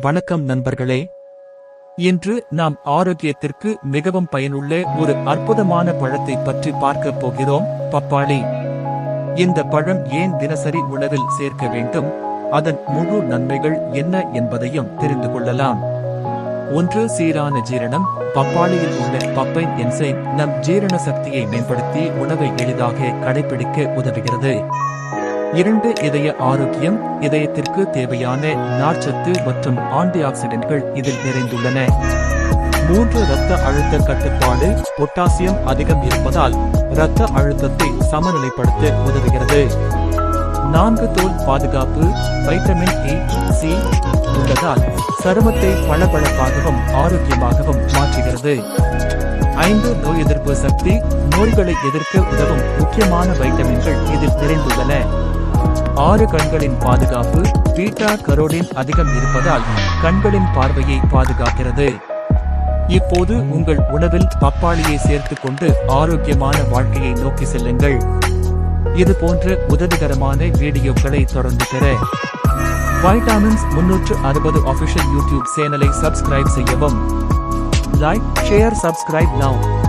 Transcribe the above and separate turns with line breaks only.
வணக்கம் நண்பர்களே. இன்று நாம் ஆரோக்கியத்திற்கு மிகவும் பயனுள்ள ஒரு அற்புதமான பழத்தை பற்றி பார்க்க போகிறோம் பப்பாளி. இந்த பழம் ஏன் தினசரி உணவில் சேர்க்க வேண்டும்? அதன் முழு நன்மைகள் என்ன என்பதையும் தெரிந்து கொள்ளலாம். ஒன்று சீரான ஜீரணம். பப்பாளியில் உள்ள பப்பைன் என்சைம் நம் ஜீரண சக்தியை மேம்படுத்தி உணவை எளிதாக கடைபிடிக்க உதவுகிறது. இரண்டு இதய ஆரோக்கியம் இதயத்திற்கு தேவையான நார்ச்சத்து மற்றும் ஆன்டி ஆக்சிடென்ட்கள் இதில் நிறைந்துள்ளன. மூன்று இரத்த அழுத்த கட்டுப்பாடு பொட்டாசியம் அதிகம் இருப்பதால் இரத்த அழுத்தத்தை சமநிலைப்படுத்த உதவுகிறது. நான்கு தோல் பாதுகாப்பு வைட்டமின் ஏ சி உள்ளதால் சருமத்தை பளபளப்பாகவும் ஆரோக்கியமாகவும் மாற்றுகிறது. ஐந்து நோய் எதிர்ப்பு சக்தி நோய்களை எதிர்க்க உதவும் முக்கியமான வைட்டமின்கள் இதில் நிறைந்துள்ளன. ஆறு கண்களின் பாதுகாப்பு பீட்டா கரோடின் அதிகம் இருப்பதால் கண்களின் பார்வையை பாதுகாக்கிறது. இப்போது உங்கள் உணவில் பப்பாளியை சேர்த்துக் கொண்டு ஆரோக்கியமான வாழ்க்கையை நோக்கி செல்லுங்கள். இது போன்ற உதவிகரமான வீடியோக்களை தொடர்ந்து பெற வைட்டாமின்ஸ் முன்னூற்று அறுபது அபிஷியல் யூடியூப் சேனலை சப்ஸ்கிரைப் செய்யவும். Like share subscribe now